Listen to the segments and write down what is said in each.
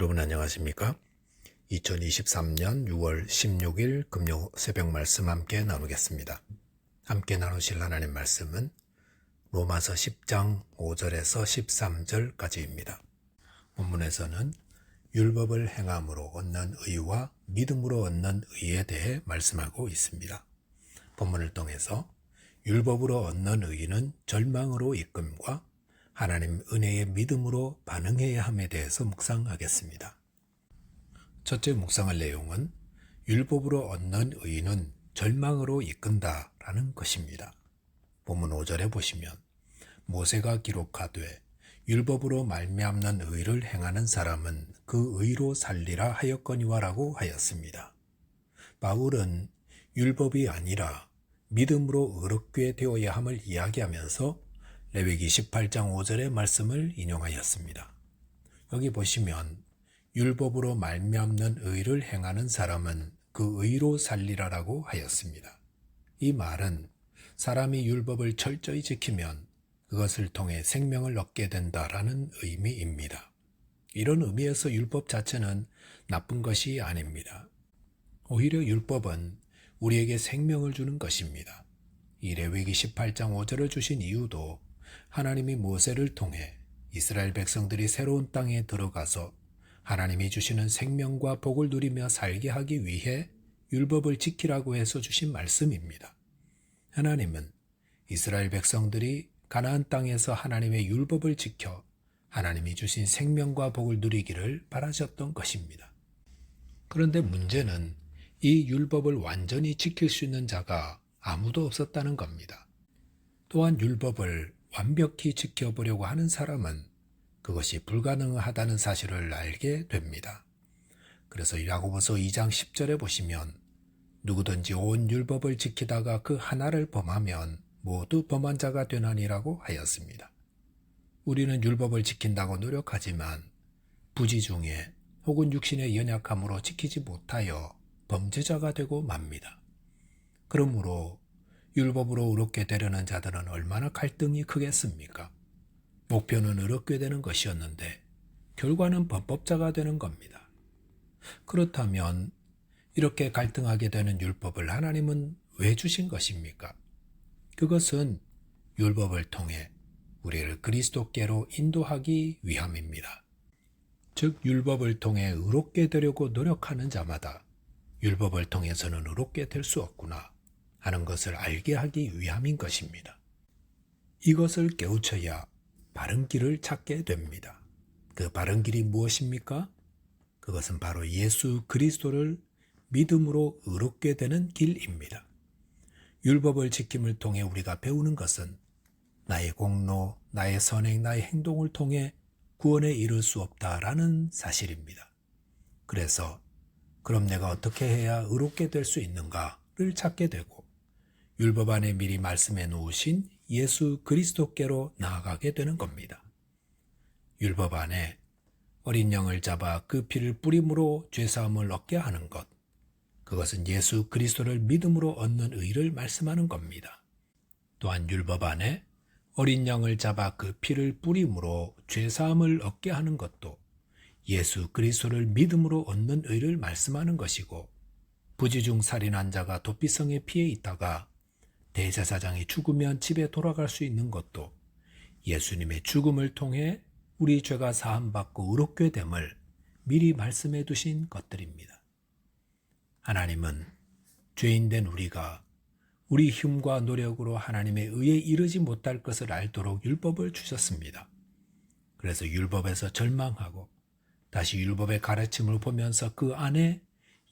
여러분 안녕하십니까? 2023년 6월 16일 금요 새벽 말씀 함께 나누겠습니다. 함께 나누실 하나님 말씀은 로마서 10장 5절에서 13절까지입니다. 본문에서는 율법을 행함으로 얻는 의와 믿음으로 얻는 의에 대해 말씀하고 있습니다. 본문을 통해서 율법으로 얻는 의는 절망으로 이끔과 하나님 은혜의 믿음으로 반응해야 함에 대해서 묵상하겠습니다. 첫째 묵상할 내용은 율법으로 얻는 의는 절망으로 이끈다라는 것입니다. 본문 5절에 보시면 모세가 기록하되 율법으로 말미암는 의를 행하는 사람은 그 의로 살리라 하였거니와라고 하였습니다. 바울은 율법이 아니라 믿음으로 의롭게 되어야 함을 이야기하면서 레위기 18장 5절의 말씀을 인용하였습니다. 여기 보시면 율법으로 말미암는 의를 행하는 사람은 그 의로 살리라라고 하였습니다. 이 말은 사람이 율법을 철저히 지키면 그것을 통해 생명을 얻게 된다라는 의미입니다. 이런 의미에서 율법 자체는 나쁜 것이 아닙니다. 오히려 율법은 우리에게 생명을 주는 것입니다. 이 레위기 18장 5절을 주신 이유도 하나님이 모세를 통해 이스라엘 백성들이 새로운 땅에 들어가서 하나님이 주시는 생명과 복을 누리며 살게 하기 위해 율법을 지키라고 해서 주신 말씀입니다. 하나님은 이스라엘 백성들이 가나안 땅에서 하나님의 율법을 지켜 하나님이 주신 생명과 복을 누리기를 바라셨던 것입니다. 그런데 문제는 이 율법을 완전히 지킬 수 있는 자가 아무도 없었다는 겁니다. 또한 율법을 완벽히 지켜보려고 하는 사람은 그것이 불가능하다는 사실을 알게 됩니다. 그래서 야고보서 2장 10절에 보시면 누구든지 온 율법을 지키다가 그 하나를 범하면 모두 범한 자가 되나니라고 하였습니다. 우리는 율법을 지킨다고 노력하지만 부지 중에 혹은 육신의 연약함으로 지키지 못하여 범죄자가 되고 맙니다. 그러므로 율법으로 의롭게 되려는 자들은 얼마나 갈등이 크겠습니까? 목표는 의롭게 되는 것이었는데 결과는 범법자가 되는 겁니다. 그렇다면 이렇게 갈등하게 되는 율법을 하나님은 왜 주신 것입니까? 그것은 율법을 통해 우리를 그리스도께로 인도하기 위함입니다. 즉 율법을 통해 의롭게 되려고 노력하는 자마다 율법을 통해서는 의롭게 될 수 없구나 하는 것을 알게 하기 위함인 것입니다. 이것을 깨우쳐야 바른 길을 찾게 됩니다. 그 바른 길이 무엇입니까? 그것은 바로 예수 그리스도를 믿음으로 의롭게 되는 길입니다. 율법을 지킴을 통해 우리가 배우는 것은 나의 공로, 나의 선행, 나의 행동을 통해 구원에 이를 수 없다라는 사실입니다. 그래서 그럼 내가 어떻게 해야 의롭게 될 수 있는가를 찾게 되고 율법 안에 미리 말씀해 놓으신 예수 그리스도께로 나아가게 되는 겁니다. 율법 안에 어린 양을 잡아 그 피를 뿌림으로 죄사함을 얻게 하는 것. 그것은 예수 그리스도를 믿음으로 얻는 의를 말씀하는 겁니다. 또한 율법 안에 어린 양을 잡아 그 피를 뿌림으로 죄사함을 얻게 하는 것도 예수 그리스도를 믿음으로 얻는 의를 말씀하는 것이고 부지중 살인한 자가 도피성에 피해 있다가 대제사장이 죽으면 집에 돌아갈 수 있는 것도 예수님의 죽음을 통해 우리 죄가 사함받고 의롭게 됨을 미리 말씀해 두신 것들입니다. 하나님은 죄인된 우리가 우리 힘과 노력으로 하나님의 의에 이르지 못할 것을 알도록 율법을 주셨습니다. 그래서 율법에서 절망하고 다시 율법의 가르침을 보면서 그 안에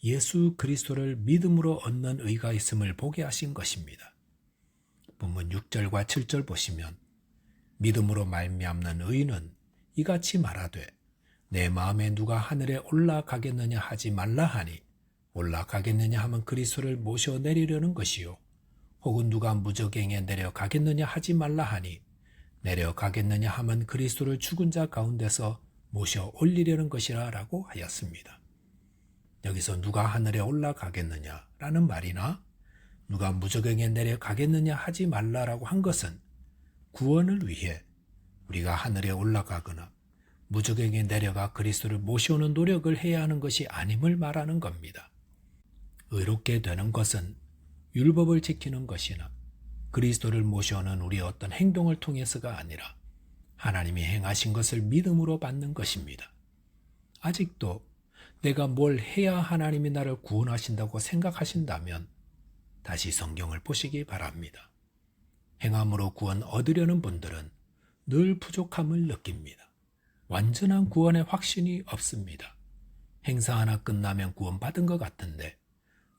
예수 그리스도를 믿음으로 얻는 의가 있음을 보게 하신 것입니다. 본문 6절과 7절 보시면 믿음으로 말미암는 의는 이같이 말하되 내 마음에 누가 하늘에 올라가겠느냐 하지 말라 하니 올라가겠느냐 하면 그리스도를 모셔 내리려는 것이요 혹은 누가 무적행에 내려가겠느냐 하지 말라 하니 내려가겠느냐 하면 그리스도를 죽은 자 가운데서 모셔 올리려는 것이라라고 하였습니다. 여기서 누가 하늘에 올라가겠느냐라는 말이나 누가 무적행에 내려가겠느냐 하지 말라라고 한 것은 구원을 위해 우리가 하늘에 올라가거나 무적에게 내려가 그리스도를 모셔오는 노력을 해야 하는 것이 아님을 말하는 겁니다. 의롭게 되는 것은 율법을 지키는 것이나 그리스도를 모셔오는 우리의 어떤 행동을 통해서가 아니라 하나님이 행하신 것을 믿음으로 받는 것입니다. 아직도 내가 뭘 해야 하나님이 나를 구원하신다고 생각하신다면 다시 성경을 보시기 바랍니다. 행함으로 구원 얻으려는 분들은 늘 부족함을 느낍니다. 완전한 구원의 확신이 없습니다. 행사 하나 끝나면 구원받은 것 같은데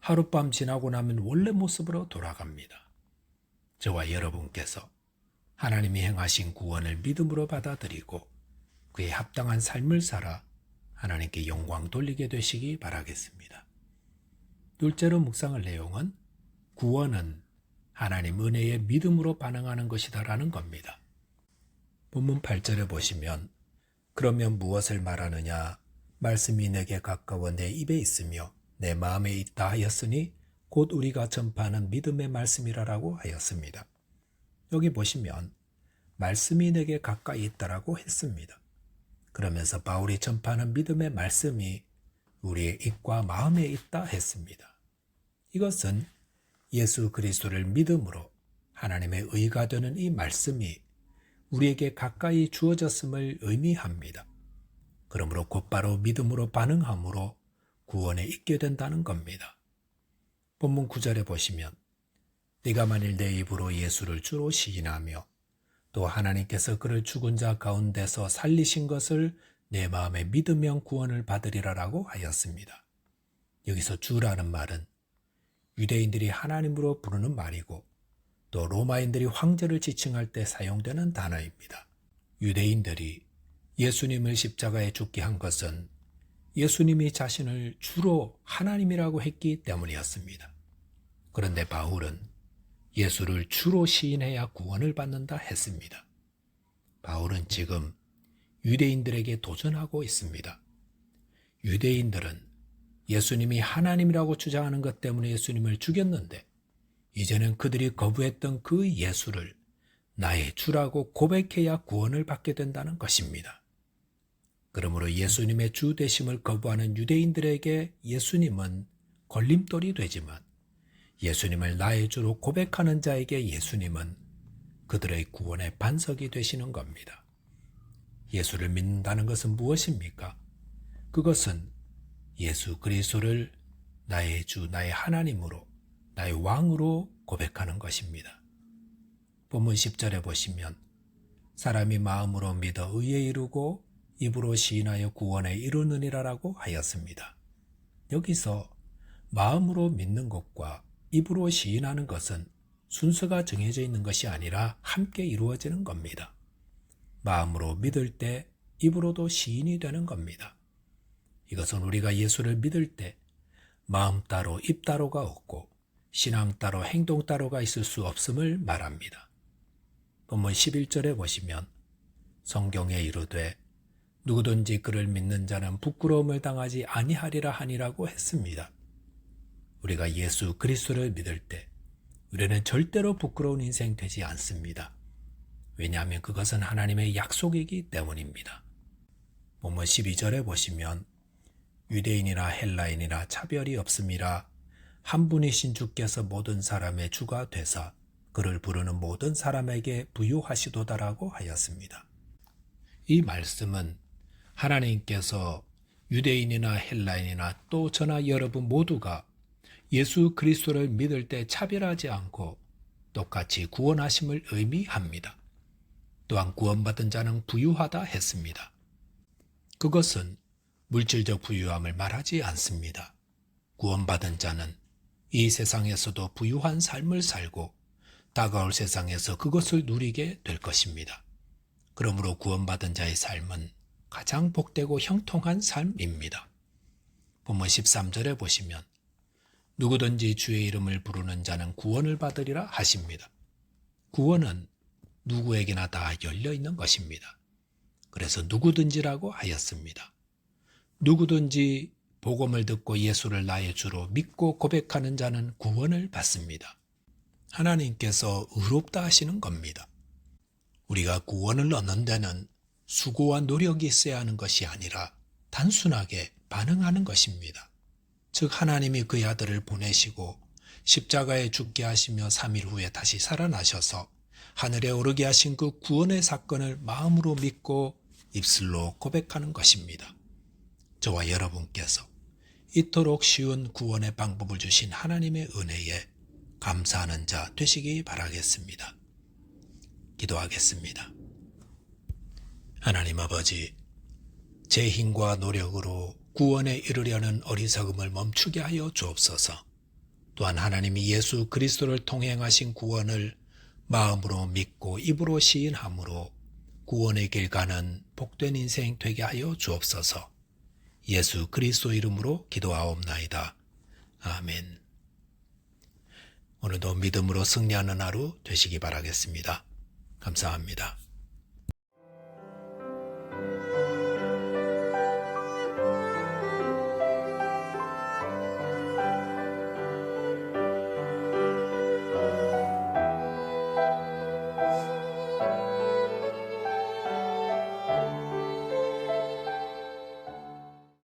하룻밤 지나고 나면 원래 모습으로 돌아갑니다. 저와 여러분께서 하나님이 행하신 구원을 믿음으로 받아들이고 그에 합당한 삶을 살아 하나님께 영광 돌리게 되시기 바라겠습니다. 둘째로 묵상할 내용은 구원은 하나님 은혜의 믿음으로 반응하는 것이다라는 겁니다. 본문 8절에 보시면 그러면 무엇을 말하느냐 말씀이 내게 가까워 내 입에 있으며 내 마음에 있다 하였으니 곧 우리가 전파하는 믿음의 말씀이라라고 하였습니다. 여기 보시면 말씀이 내게 가까이 있다라고 했습니다. 그러면서 바울이 전파하는 믿음의 말씀이 우리의 입과 마음에 있다 했습니다. 이것은 예수 그리스도를 믿음으로 하나님의 의가 되는 이 말씀이 우리에게 가까이 주어졌음을 의미합니다. 그러므로 곧바로 믿음으로 반응함으로 구원에 있게 된다는 겁니다. 본문 9절에 보시면 네가 만일 내 입으로 예수를 주로 시인하며 또 하나님께서 그를 죽은 자 가운데서 살리신 것을 내 마음에 믿으면 구원을 받으리라라고 하였습니다. 여기서 주라는 말은 유대인들이 하나님으로 부르는 말이고 또 로마인들이 황제를 지칭할 때 사용되는 단어입니다. 유대인들이 예수님을 십자가에 죽게 한 것은 예수님이 자신을 주로 하나님이라고 했기 때문이었습니다. 그런데 바울은 예수를 주로 시인해야 구원을 받는다 했습니다. 바울은 지금 유대인들에게 도전하고 있습니다. 유대인들은 예수님이 하나님이라고 주장하는 것 때문에 예수님을 죽였는데 이제는 그들이 거부했던 그 예수를 나의 주라고 고백해야 구원을 받게 된다는 것입니다. 그러므로 예수님의 주 되심을 거부하는 유대인들에게 예수님은 걸림돌이 되지만 예수님을 나의 주로 고백하는 자에게 예수님은 그들의 구원의 반석이 되시는 겁니다. 예수를 믿는다는 것은 무엇입니까? 그것은 예수 그리스도를 나의 주, 나의 하나님으로, 나의 왕으로 고백하는 것입니다. 본문 10절에 보시면 사람이 마음으로 믿어 의에 이르고 입으로 시인하여 구원에 이르느니라라고 하였습니다. 여기서 마음으로 믿는 것과 입으로 시인하는 것은 순서가 정해져 있는 것이 아니라 함께 이루어지는 겁니다. 마음으로 믿을 때 입으로도 시인이 되는 겁니다. 이것은 우리가 예수를 믿을 때 마음 따로 입 따로가 없고 신앙 따로 행동 따로가 있을 수 없음을 말합니다. 본문 11절에 보시면 성경에 이르되 누구든지 그를 믿는 자는 부끄러움을 당하지 아니하리라 하니라고 했습니다. 우리가 예수 그리스도를 믿을 때 우리는 절대로 부끄러운 인생 되지 않습니다. 왜냐하면 그것은 하나님의 약속이기 때문입니다. 본문 12절에 보시면 유대인이나 헬라인이나 차별이 없음이라 한 분이신 주께서 모든 사람의 주가 되사 그를 부르는 모든 사람에게 부유하시도다라고 하였습니다. 이 말씀은 하나님께서 유대인이나 헬라인이나 또 저나 여러분 모두가 예수 그리스도를 믿을 때 차별하지 않고 똑같이 구원하심을 의미합니다. 또한 구원받은 자는 부유하다 했습니다. 그것은 물질적 부유함을 말하지 않습니다. 구원받은 자는 이 세상에서도 부유한 삶을 살고 다가올 세상에서 그것을 누리게 될 것입니다. 그러므로 구원받은 자의 삶은 가장 복되고 형통한 삶입니다. 본문 13절에 보시면 누구든지 주의 이름을 부르는 자는 구원을 받으리라 하십니다. 구원은 누구에게나 다 열려 있는 것입니다. 그래서 누구든지라고 하였습니다. 누구든지 복음을 듣고 예수를 나의 주로 믿고 고백하는 자는 구원을 받습니다. 하나님께서 의롭다 하시는 겁니다. 우리가 구원을 얻는 데는 수고와 노력이 있어야 하는 것이 아니라 단순하게 반응하는 것입니다. 즉 하나님이 그의 아들을 보내시고 십자가에 죽게 하시며 3일 후에 다시 살아나셔서 하늘에 오르게 하신 그 구원의 사건을 마음으로 믿고 입술로 고백하는 것입니다. 저와 여러분께서 이토록 쉬운 구원의 방법을 주신 하나님의 은혜에 감사하는 자 되시기 바라겠습니다. 기도하겠습니다. 하나님 아버지, 제 힘과 노력으로 구원에 이르려는 어리석음을 멈추게 하여 주옵소서. 또한 하나님이 예수 그리스도를 통행하신 구원을 마음으로 믿고 입으로 시인함으로 구원의 길 가는 복된 인생 되게 하여 주옵소서. 예수 그리스도 이름으로 기도하옵나이다. 아멘. 오늘도 믿음으로 승리하는 하루 되시기 바라겠습니다. 감사합니다.